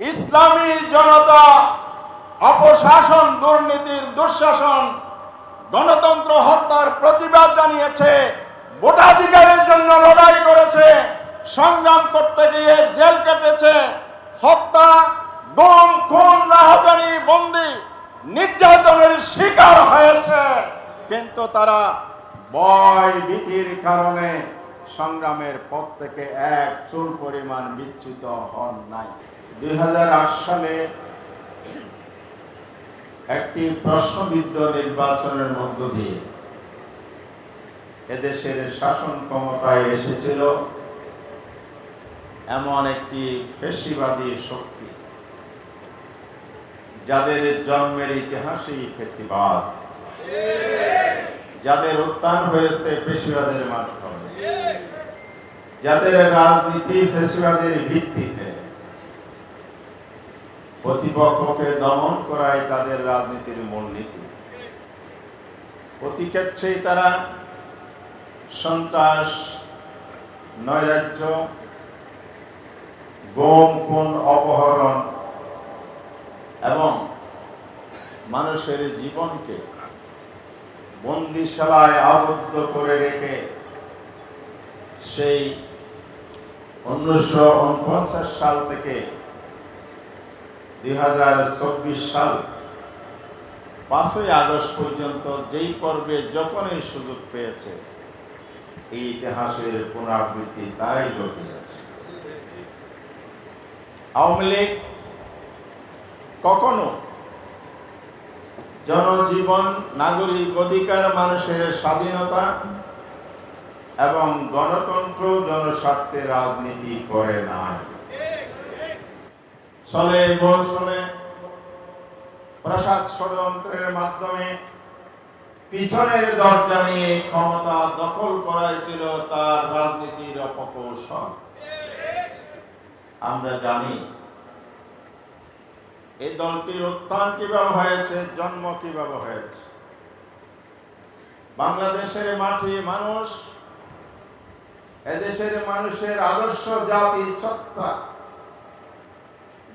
ইসলামী জনতা, অপশাসন, দুর্নীতির দুঃশাসন, গণতন্ত্র হত্যার প্রতিবাদ জানিয়েছে, ভোটাধিকারের জন্য লড়াই করেছে, সংগ্রাম করতে গিয়ে জেল কেটেছে, হত্যা, গুম, খুন, রাহাজানি, বন্দি, নির্যাতনের শিকার হয়েছে। কিন্তু তারা ভয় ভীতির কারণে সংগ্রামের পথ থেকে এক চুল পরিমাণ বিচ্যুত হন নাই। সালে একটি প্রশ্নবিদ্ধ নির্বাচনের মধ্য দিয়ে এদেশের শাসন ক্ষমতায় এসেছিল এমন একটি ফেসিবাদী শক্তি, যাদের জন্মের ইতিহাসেই ফেসিবাদ। যাদের উত্থান হয়েছে পেশিবাদের মাধ্যমে। যাদের রাজনীতি ফেসিবাদের ভিত্তিতে। প্রতিপক্ষকে দমন করাই তাদের রাজনীতির মূলনীতি প্রতি ক্ষেত্রেই তারা সন্ত্রাস, নৈরাজ্য গোম খুন, অপহরণ এবং মানুষের জীবনকে বন্দিশালায় আবদ্ধ করে রেখে সেই উনিশশো উনপঞ্চাশ সাল থেকে দুই হাজার চব্বিশ সাল, পাঁচই আগস্ট পর্যন্ত যেই পর্বে যখনই সুযোগ পেয়েছে, এই ইতিহাসের পুনরাবৃত্তি তারাই আওয়ামী লীগ কখনো জনজীবন, নাগরিক অধিকার, মানুষের স্বাধীনতা এবং গণতন্ত্র জনস্বার্থে রাজনীতি করে নাই। চলে বসলে প্রসাদ ষড়যন্ত্রের মাধ্যমে পিছনের দরজা নিয়ে ক্ষমতা দখল করাই ছিল তার রাজনীতির অপকৌশল। আমরা জানি এই দলটির উত্থান কীভাবে হয়েছে, জন্ম কীভাবে হয়েছে। বাংলাদেশের মাঠে মানুষ, এদেশের মানুষের আদর্শ জাতি সত্তা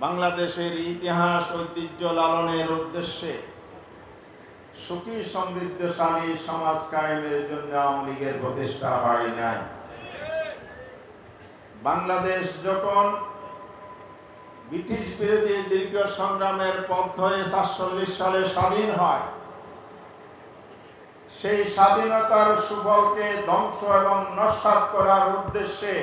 বাংলাদেশের ইতিহাস ঐতিহ্য লালনের উদ্দেশ্যে সুখী, সমৃদ্ধশালী সমাজ কায়েমের জন্য আওয়ামী লীগের প্রতিষ্ঠা হয় নাই। বাংলাদেশ যখন ব্রিটিশ বিরোধী দীর্ঘ সংগ্রামের পথ ধরে সাতচল্লিশ সালে স্বাধীন হয়, সেই স্বাধীনতার সুফলকে ধ্বংস এবং নস্বাত করার উদ্দেশ্যে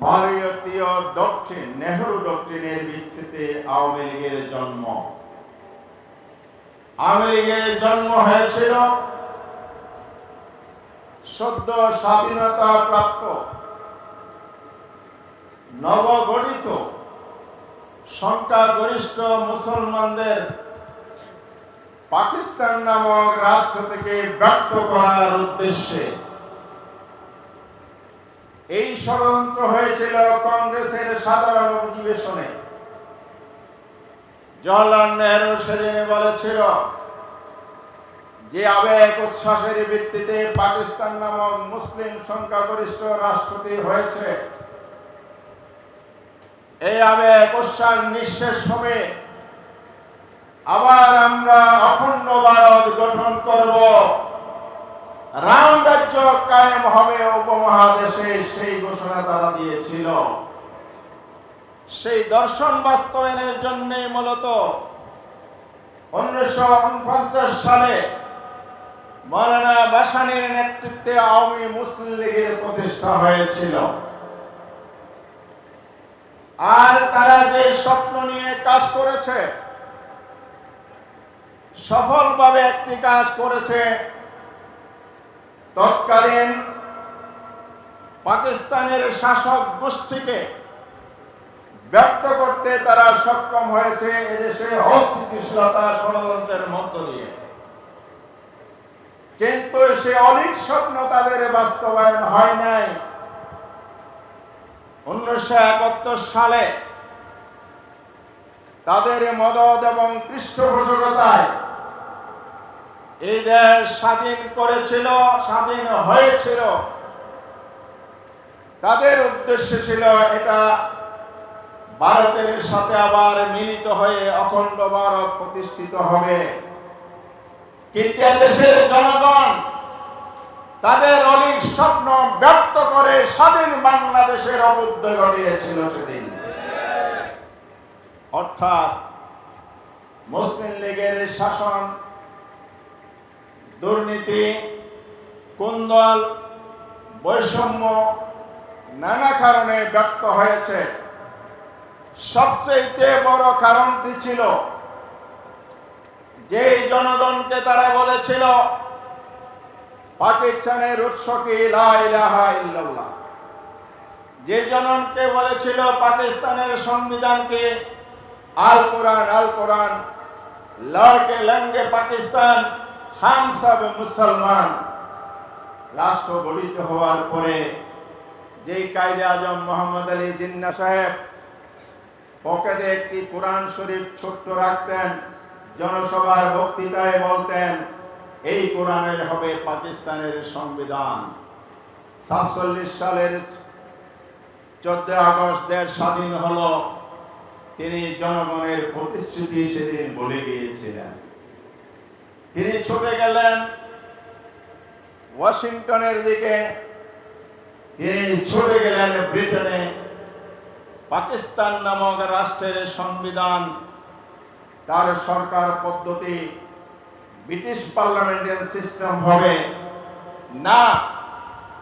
ভারতীয় ডক্ট্রিন নেহরু ডক্ট্রিনের ভিত্তিতে আওয়ামী লীগের জন্ম। আওয়ামী লীগের জন্ম হয়েছিল সদ্য স্বাধীনতা প্রাপ্ত নবগঠিত সংখ্যাগরিষ্ঠ মুসলমানদের পাকিস্তান নামক রাষ্ট্র থেকে ব্যক্ত করার উদ্দেশ্যে এই ষড়যন্ত্র হয়েছিল কংগ্রেসের সাধারণ অধিবেশনে। জওয়াহরলাল নেহরু সেদিন বলেছিল যে আবেগ উচ্ছ্বাসের ভিত্তিতে পাকিস্তান নামক মুসলিম সংখ্যাগরিষ্ঠ রাষ্ট্রটি হয়েছে। এই আবেগ উচ্ছ্বাস নিঃশেষ হবে। আবার আমরা অখণ্ড ভারত গঠন করব রাম রাজ্য কায়েম হবে উপমহাদেশে সেই ঘোষণা তারা দিয়েছিল সেই দর্শন বাস্তবায়নের জন্য মূলত উনিশশো উনপঞ্চাশ সালে মৌলানা বাসানির নেতৃত্বে আওয়ামী মুসলিম লীগের প্রতিষ্ঠা হয়েছিল। আর তারা যে স্বপ্ন নিয়ে কাজ করেছে, সফলভাবে একটি কাজ করেছে, তৎকালীন পাকিস্তানের শাসক গোষ্ঠীকে ব্যক্ত করতে তারা সক্ষম হয়েছে এদেশে অস্থিতিশীলতা ষড়যন্ত্রের মধ্য দিয়ে। কিন্তু সে অলিক স্বপ্ন তাদের বাস্তবায়ন হয় নাই। উনিশশো একাত্তর সালে তাদের মদত এবং পৃষ্ঠপোষকতায় এই দেশ স্বাধীন করেছিল, স্বাধীন হয়েছিল। তাদের উদ্দেশ্য ছিল এটা ভারতের সাথে আবার মিলিত হয়ে অখণ্ড ভারত প্রতিষ্ঠিত হবে। কিন্তু দেশের জনগণ তাদের অনেক স্বপ্ন ব্যক্ত করে স্বাধীন বাংলাদেশের অবুদ্ধ ঘটিয়েছিল সেদিন। অর্থাৎ মুসলিম লীগের শাসন, দুর্নীতি, কুন্দল, বৈষম্য নানা কারণে ব্যক্ত হয়েছে। সবচেয়ে বড় কারণটি ছিল যে জনগণকে তারা বলেছিল, পাকিস্তানের উৎস কি যে জনগণকে বলেছিল, পাকিস্তানের সংবিধানকে আল কোরআন আল কোরআন লড়কে লঙ্গে পাকিস্তান হাম মুসলমান। রাষ্ট্র গঠিত হওয়ার পরে, যেই কায়দে আজম মোহাম্মদ আলী জিন্না সাহেব পকেটে একটি কোরআন শরীফ ছোট্ট রাখতেন, জনসভার বক্তৃতায় বলতেন, এই কোরআনের হবে পাকিস্তানের সংবিধান। সাতচল্লিশ সালের চোদ্দ আগস্ট দেশ স্বাধীন হলো। তিনি জনগণের প্রতিশ্রুতি সেদিন বলে গিয়েছিলেন। তিনি ছুটে গেলেন ওয়াশিংটনের দিকে। তিনি ছুটে গেলেন ব্রিটেনে। পাকিস্তান নামক রাষ্ট্রের সংবিধান, তার সরকার পদ্ধতি, ব্রিটিশ পার্লামেন্টারি সিস্টেম হবে না,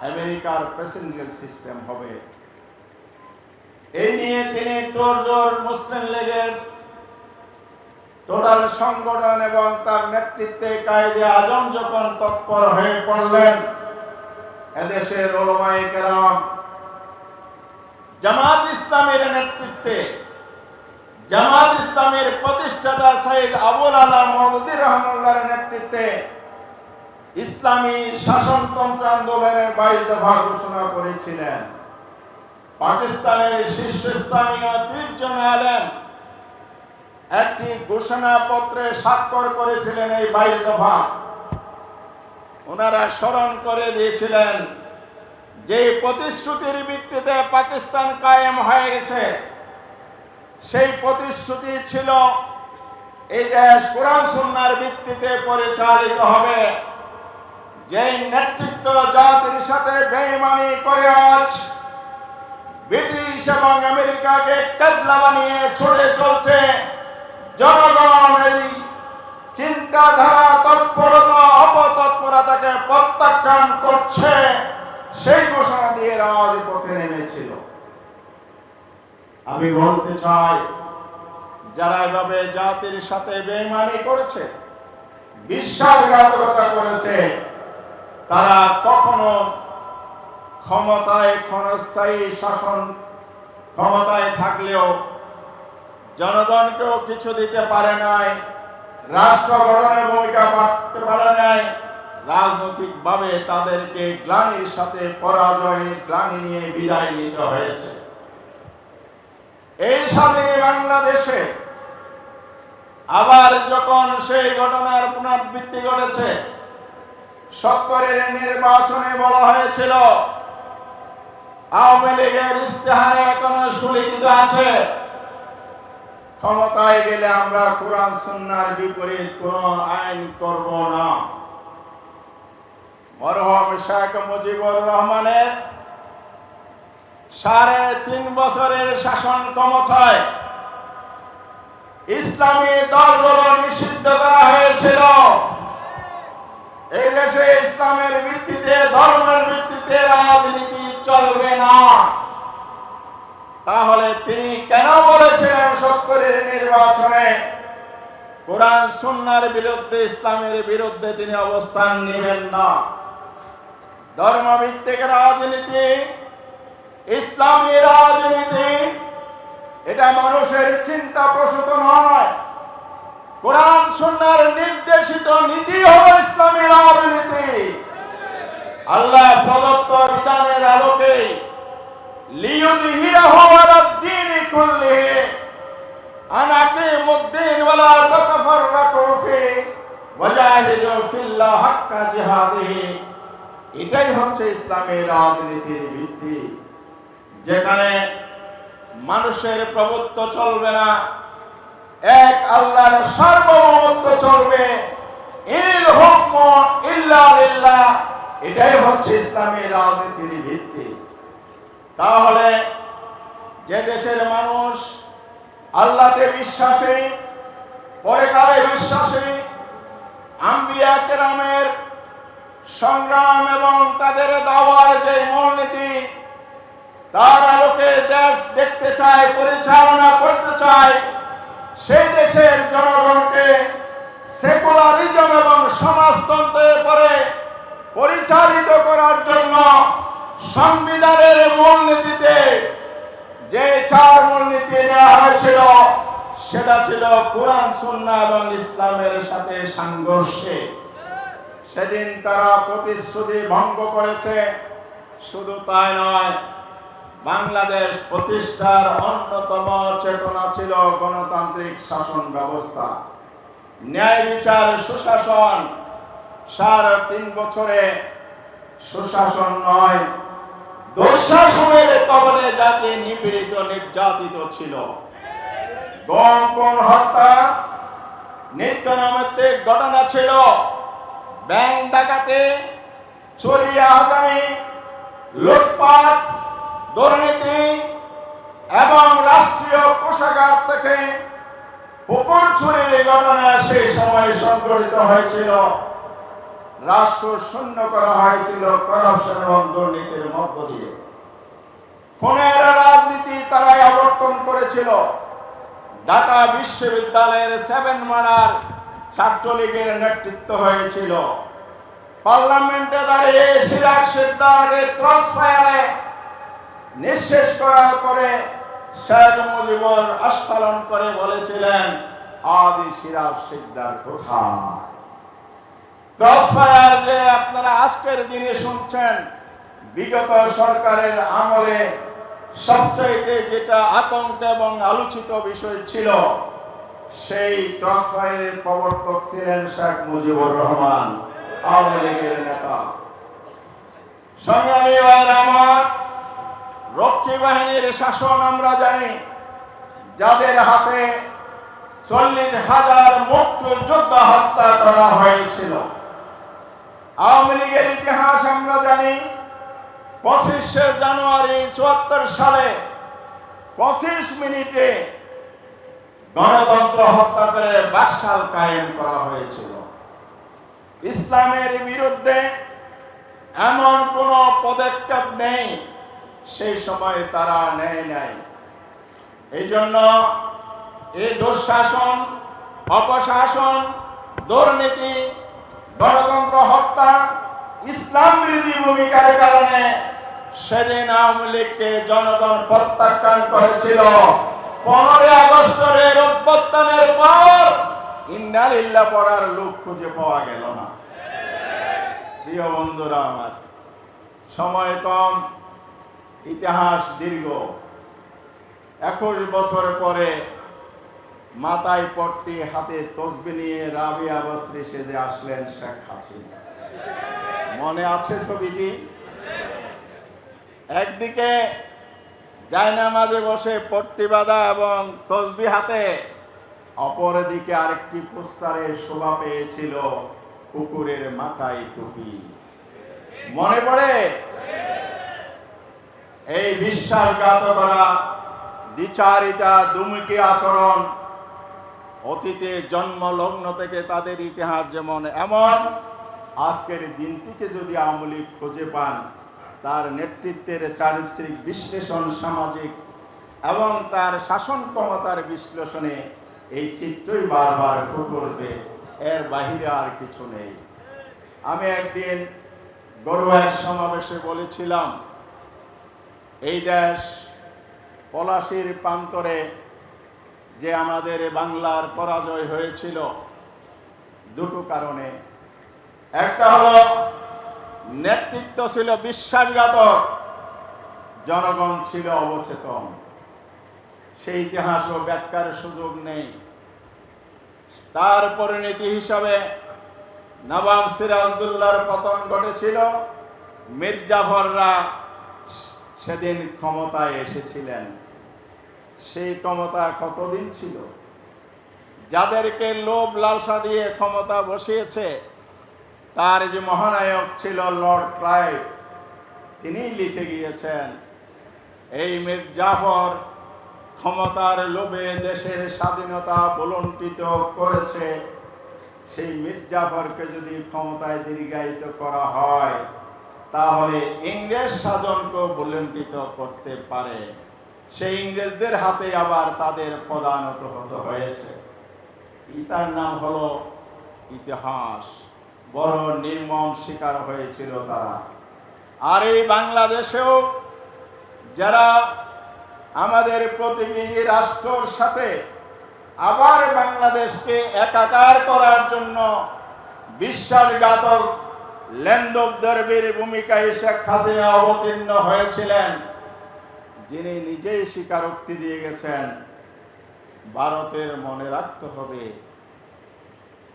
আমেরিকার প্রেসিডেন্সিয়াল সিস্টেম হবে। এই নিয়ে তিনি তোরজোর মুসলিম লীগের টোটাল সংগঠন এবং তার নেতৃত্বে কায়দে আজম যখন তৎপর হয়ে পড়লেন, এদেশের ওলমায়ে কেরাম জামাত ইসলামের নেতৃত্বে জামাত ইসলামের প্রতিষ্ঠাতা সাইদ আবুল আলা মহমুদুর রহমুল্লাহর নেতৃত্বে ইসলামী শাসনতন্ত্র আন্দোলনের বাইশ দফা ঘোষণা করেছিলেন। পাকিস্তানের শীর্ষস্থানীয় ত্রিশ জন একটি ঘোষণাপত্রে স্বাক্ষর করেছিলেন এই বাইশ দফা। ওনারা স্মরণ করে দিয়েছিলেন যে প্রতিশ্রুতির ভিত্তিতে পাকিস্তান কায়েম হয়ে গেছে, সেই প্রতিশ্রুতি ছিল এই দেশ কোরআন সুন্নার ভিত্তিতে পরিচালিত হবে। যেই নেতৃত্ব জাতির সাথে বেইমানি করে আজ ব্রিটিশ এবং আমেরিকাকে কেবলা বানিয়ে ছড়ে চলছে জনগণ এই চিন্তাধারা তৎপরতা, অপতৎপরতাকে প্রত্যাখ্যান করছে। সেই ঘোষণা দিয়ে রাজপথে নেমেছিল। আমি বলতে চাই, যারা এভাবে জাতির সাথে বেইমানি করেছে, বিশ্বাসঘাতকতা করেছে, তারা কখনো ক্ষমতায় ক্ষণস্থায়ী শাসন, ক্ষমতায় থাকলেও জনগণকেও কিছু দিতে পারে নাই, রাষ্ট্র গঠনে ভূমিকা পালতে পারে নাই রাজনৈতিকভাবে তাদেরকে গ্লানির সাথে পরাজয়ের গ্লানি নিয়ে বিদায় নিতে হয়েছে। এই স্বাধীন বাংলাদেশে আবার যখন সেই ঘটনার পুনরাবৃত্তি ঘটেছে, সত্তরের নির্বাচনে বলা হয়েছিল, আওয়ামী লীগের ইস্তেহারে এখনও সুলিখিত আছে, ক্ষমতায় গেলে আমরা কোরআন সন্ন্যার বিপরীত কোন আইন করব না। মরহম শেখ মুজিবুর রহমানের সাড়ে তিন বছরের শাসন ক্ষমতায় ইসলামী দলগুলো নিষিদ্ধ করা হয়েছিল। এই দেশে ইসলামের ভিত্তিতে, ধর্মের ভিত্তিতে রাজনীতি চলবে না। তাহলে তিনি কেন বলেছিলেন সত্তরের নির্বাচনে? কোরআন, সুন্নার বিরুদ্ধে, ইসলামের বিরুদ্ধে তিনি অবস্থান নেবেন না। ধর্মভিত্তিক রাজনীতি, ইসলামী রাজনীতি, এটা মানুষের চিন্তা প্রসূত নয়। কোরআন সুন্নার নির্দেশিত নীতি হল ইসলামী রাজনীতি। আল্লাহ প্রদত্ত বিধানের আলোকে লিয়ুযহিরাহু আলাদ-দীনি কুল্লিহি আন আকিমুদ-দীন ওয়া লা তাতাফাররাকু ফি, ওয়াজাহিদু ফিল্লাহ হাক্কা এটাই হচ্ছে ইসলামের রাজনীতির ভিত্তি। যেখানে মানুষের প্রভুত্ব চলবে না, এক আল্লাহর সার্বভৌমত্ব চলবে এটাই হচ্ছে ইসলামী রাজনীতির ভিত্তি। তাহলে যে দেশের মানুষ আল্লাহকে বিশ্বাসী, পরেকালে বিশ্বাসী, আম্বিয়া কেরামের সংগ্রাম এবং তাদের দাওয়ার যে মূলনীতি, তার আলোকে দেশ দেখতে চায়, পরিচালনা করতে চায়, সেই দেশের জনগণকে সেকুলারিজম এবং সমাজতন্ত্রের পরে পরিচালিত করার জন্য সংবিধানের মূলনীতিতে যে চার মূলনীতি নেওয়া হয়েছিল, সেটা ছিল কোরআন সুন্না এবং ইসলামের সাথে সংঘর্ষে। সেদিন তারা প্রতিশ্রুতি ভঙ্গ করেছে। শুধু তাই নয়, বাংলাদেশ প্রতিষ্ঠার অন্যতম চেতনা ছিল গণতান্ত্রিক শাসন ব্যবস্থা। ন্যায় বিচার সুশাসন, সাড়ে তিন বছরে সুশাসন নয়, দুঃশাসনের কবলে জাতি নিপীড়িত, নির্যাতিত ছিল। গম হত্যা নিত্য নৈমিত্তিক ঘটনা ছিল। ব্যাংক ডাকাতে চুরি আদানি লুটপাট, দুর্নীতি এবং রাষ্ট্রীয় কোষাগার থেকে পুকুর চুরির ঘটনা সেই সময় সংঘটিত হয়েছিল। রাষ্ট্র শূন্য করা হয়েছিল করাপশন এবং দুর্নীতির মধ্য দিয়ে। খুনের রাজনীতি তারাই অবর্তন করেছিল। ঢাকা বিশ্ববিদ্যালয়ের সেভেন মার্ডার ছাত্রলীগের নেতৃত্ব হয়েছিল। পার্লামেন্টে দাঁড়িয়ে সিরাজ সিদ্ধার্থের ক্রস ফায়ারে নিঃশেষ করার পরে শেখ মুজিবুর আস্ফালন করে বলেছিলেন, আদি সিরাজ সিদ্ধার কোথায়? ক্রসফায়ার যে আপনারা আজকের দিনে শুনছেন, বিগত সরকারের আমলে সবচাইতে যেটা আতঙ্ক এবং আলোচিত বিষয় ছিল সেই ক্রসফায়ারের প্রবর্তক ছিলেন শেখ মুজিবুর রহমান, আওয়ামী লীগের নেতা। সংগ্রামী আমার, রক্ষী বাহিনীর শাসন আমরা জানি, যাদের হাতে চল্লিশ হাজার মুক্তিযোদ্ধা হত্যা করা হয়েছিল। আওয়ামী লীগের ইতিহাস আমরা জানি, পঁচিশে জানুয়ারি চুয়াত্তর সালে পঁচিশ মিনিটে গণতন্ত্র হত্যা করে বাকশাল কায়েম করা হয়েছিল। ইসলামের বিরুদ্ধে এমন কোনো পদক্ষেপ নেই, সেই সময় তারা নেয় নাই। এই জন্য এই দুঃশাসন, অপশাসন, দুর্নীতি, গণতন্ত্র হত্যা, ইসলাম বিরোধী ভূমিকার কারণে সেদিন আওয়ামী লীগকে জনগণ প্রত্যাখ্যান করেছিল। পনেরোই আগস্টের অভ্যুত্থানের পর ইন্নালিল্লা পড়ার খুঁজে পাওয়া গেল না। আমার, সময় কম, ইতিহাস দীর্ঘ। একুশ পরে মাথায় পট্টি, হাতে তসবি নিয়ে রাবিয়া বসরি সেজে আসলেন শেখ হাসিনা। মনে আছে ছবিটি? একদিকে জায়নামাজে বসে, পট্টি বাঁধা এবং তসবি হাতে। অপরদিকে আরেকটি পোস্টারে শোভা পেয়েছিল কুকুরের মাথায় টুপি। মনে পড়ে? এই বিশ্বাসঘাত করা দ্বিচারিতা দুমুখী আচরণ অতীতে জন্ম লগ্ন থেকে তাদের ইতিহাস যেমন এমন, আজকের দিনটিকে যদি আমলি খুঁজে পান তার নেতৃত্বের চারিত্রিক বিশ্লেষণ সামাজিক এবং তার শাসন ক্ষমতার বিশ্লেষণে এই চিত্রই বারবার ফুটে উঠবে, এর বাহিরে আর কিছু নেই। আমি একদিন গরুয়ার সমাবেশে বলেছিলাম, এই দেশ পলাশির প্রান্তরে যে আমাদের বাংলার পরাজয় হয়েছিল, দুটো কারণে। একটা হলো নেতৃত্ব ছিল বিশ্বাসঘাতক, জনগণ ছিল অবচেতন। সেই ইতিহাস ও ব্যাখ্যার সুযোগ নেই। তার পরিণতি হিসাবে নবাব সিরাজদুল্লাহর পতন ঘটেছিল। মির্জাফররা সেদিন ক্ষমতায় এসেছিলেন। সেই ক্ষমতা কতদিন ছিল? যাদেরকে লোভ লালসা দিয়ে ক্ষমতা বসিয়েছে তার যে মহানায়ক ছিল লর্ড ক্লাইভ তিনি লিখে গিয়েছেন, এই মীর জাফর ক্ষমতার লোভে দেশের স্বাধীনতা বলণ্টিত করেছে। সেই মীর জাফরকে যদি ক্ষমতায় দীর্ঘায়িত করা হয়, তাহলে ইংরেজ শাসনকে বলণ্টিত করতে পারে। সেই ইংরেজদের হাতে আবার তাদের প্রধানত হতে হয়েছে। ইতার নাম হলো ইতিহাস। বড় নির্মম শিকার হয়েছিল তারা। আর এই বাংলাদেশেও যারা আমাদের প্রতিবেশী রাষ্ট্রর সাথে আবার বাংলাদেশকে একাকার করার জন্য বিশ্বাসঘাতক ল্যান্ডব দর্বের ভূমিকায় শেখ হাসিনা অবতীর্ণ হয়েছিলেন, যিনি নিজেই স্বীকারোক্তি দিয়ে গেছেন, ভারতের মনে রাখতে হবে,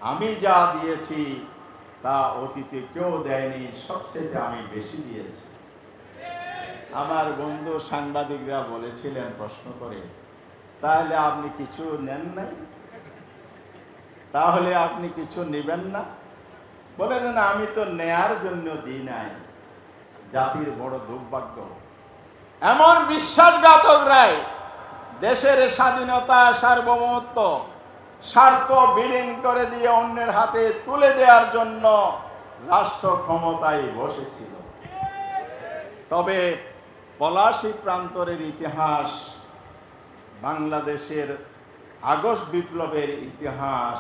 আমি যা দিয়েছি তা অতীতে কেউ দেয়নি, সবচেয়ে আমি বেশি দিয়েছি। আমার বন্ধু সাংবাদিকরা বলেছিলেন প্রশ্ন করে, তাহলে আপনি কিছু নেন নাই? তাহলে আপনি কিছু নেবেন না? বলে, না আমি তো নেয়ার জন্য দিই নাই। জাতির বড় দুর্ভাগ্য। এমন বিশ্বাসঘাতক রায় দেশের স্বাধীনতা সার্বভৌমত্ব স্বার্থ বিলীন করে দিয়ে অন্যের হাতে তুলে দেওয়ার জন্য রাষ্ট্র ক্ষমতায় বসেছিল। তবে পলাশী প্রান্তরের ইতিহাস, বাংলাদেশের আগস্ট বিপ্লবের ইতিহাস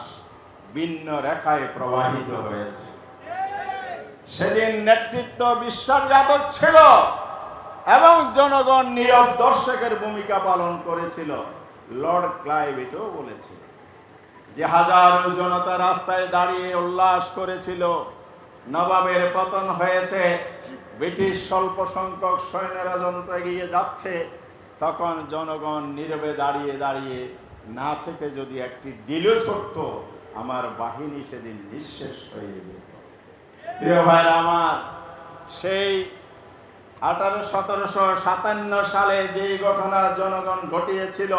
ভিন্ন রেখায় প্রবাহিত হয়েছে। সেদিন নেতৃত্ব বিশ্বাসঘাতক ছিল এবং জনগণ নীরব দর্শকের ভূমিকা পালন করেছিল, লর্ড ক্লাইভ এটাও বলেছিল যে হাজারো জনতা রাস্তায় দাঁড়িয়ে উল্লাস করেছিল, নবাবের পতন হয়েছে, ব্রিটিশ স্বল্প সংখ্যক সৈন্যরা যন্ত্র এগিয়ে যাচ্ছে, তখন জনগণ নীরবে দাঁড়িয়ে দাঁড়িয়ে, না থেকে যদি একটি ডিলও ছড়ত আমার বাহিনী সেদিন নিঃশেষ হয়ে যেত। প্রিয় ভাইরা আমার, সেই আঠারো, সতেরোশো সাতান্ন সালে যেই ঘটনা জনগণ ঘটিয়েছিল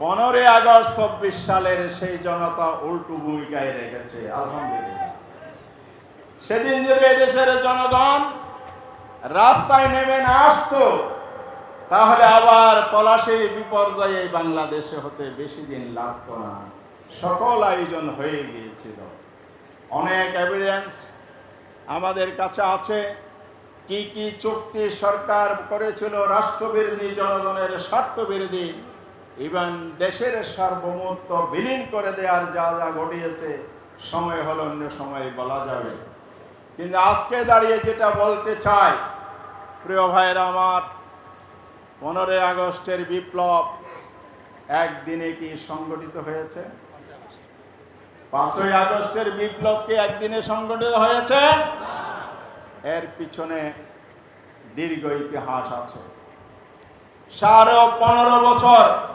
পনেরোই আগস্ট চব্বিশ সালের সেই জনতা উল্টো ভূমিকায় রেখেছে, আলহামদুলিল্লাহ। সেদিন যদি এদেশের জনগণ রাস্তায় নেমে না আসতো, তাহলে আবার পলাশী বিপর্যয়ে বাংলাদেশে হতে বেশি দিন লাগতো না। সকল আয়োজন হয়ে গিয়েছিল। অনেক এভিডেন্স আমাদের কাছে আছে, কি কি চুক্তি সরকার করেছিল রাষ্ট্রবিরোধী জনগণের স্বার্থবিরোধী। ইভেন দেশের সার্বভৌমত্ব বিলীন করে দেওয়ার যা যা ঘটিয়েছে, সময় হল অন্য সময় বলা যাবে। কিন্তু আজকে দাঁড়িয়ে যেটা বলতে চাই, প্রিয় ভাইয়েরা আমার, পনেরোই আগস্টের বিপ্লব একদিনে কি সংগঠিত হয়েছে? পাঁচই আগস্টের বিপ্লব কি একদিনে সংগঠিত হয়েছে? এর পিছনে দীর্ঘ ইতিহাস আছে। সাড়ে পনেরো বছর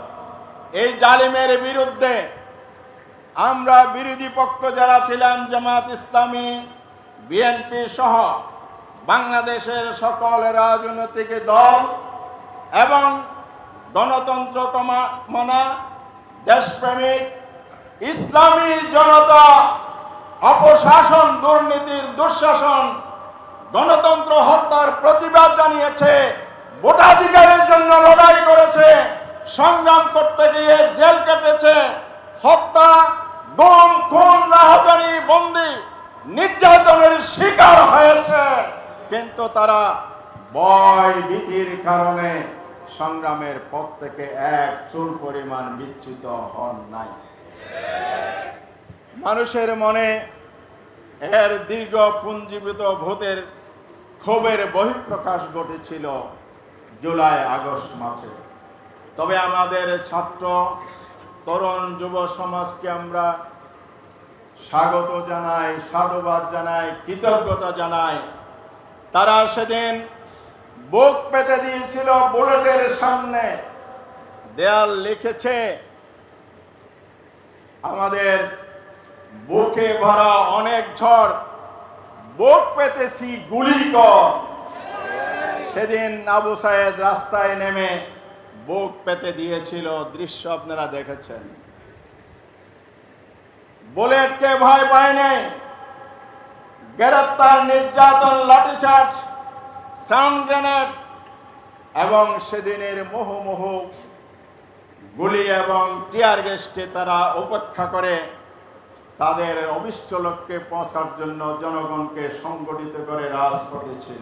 এই জালিমের বিরুদ্ধে আমরা বিরোধী পক্ষ যারা ছিলাম, জামাত ইসলামী, বিএনপি সহ বাংলাদেশের সকল রাজনৈতিক দল এবং গণতন্ত্র মনা দেশপ্রেমিক ইসলামী জনতা, অপশাসন দুর্নীতির দুঃশাসন, গণতন্ত্র হত্যার প্রতিবাদ জানিয়েছে, ভোটাধিকারের জন্য লড়াই করেছে সংগ্রাম করতে গিয়ে জেল কেটেছে, হত্যা গুম খুন, রাহাজানি, বন্দি, নির্যাতনের শিকার হয়েছে। কিন্তু তারা ভয় ভীতির কারণে সংগ্রামের পথ থেকে এক চুল পরিমাণ বিচ্যুত হন নাই। মানুষের মনে এর দীর্ঘ পুঞ্জীবিত ভূতের ক্ষোভের বহিঃপ্রকাশ ঘটেছিল জুলাই আগস্ট মাসে। তবে আমাদের ছাত্র তরুণ যুব সমাজকে আমরা স্বাগত জানাই, সাধুবাদ জানাই, কৃতজ্ঞতা জানাই। তারা সেদিন বুক পেতে দিয়েছিল বুলেটের সামনে। দেয়াল লিখেছে, আমাদের বুকে ভরা অনেক ঝড়, বুক পেতেছি গুলি কর। সেদিন আবু সায়েদ রাস্তায় নেমে বুক পেতে দিয়েছিল দৃশ্য আপনারা দেখেছেন। বুলেটকে ভয় পায় নাই। গ্রেপ্তার নির্যাতন, লাঠিচার্জ, সাউন্ড গ্রেনেড এবং সেদিনের মোহমোহ গুলি এবং টিয়ার গ্যাসকে তারা উপেক্ষা করে তাদের অভিষ্ট লক্ষ্যে পৌঁছার জন্য জনগণকে সংগঠিত করে রাজপথে ছিল।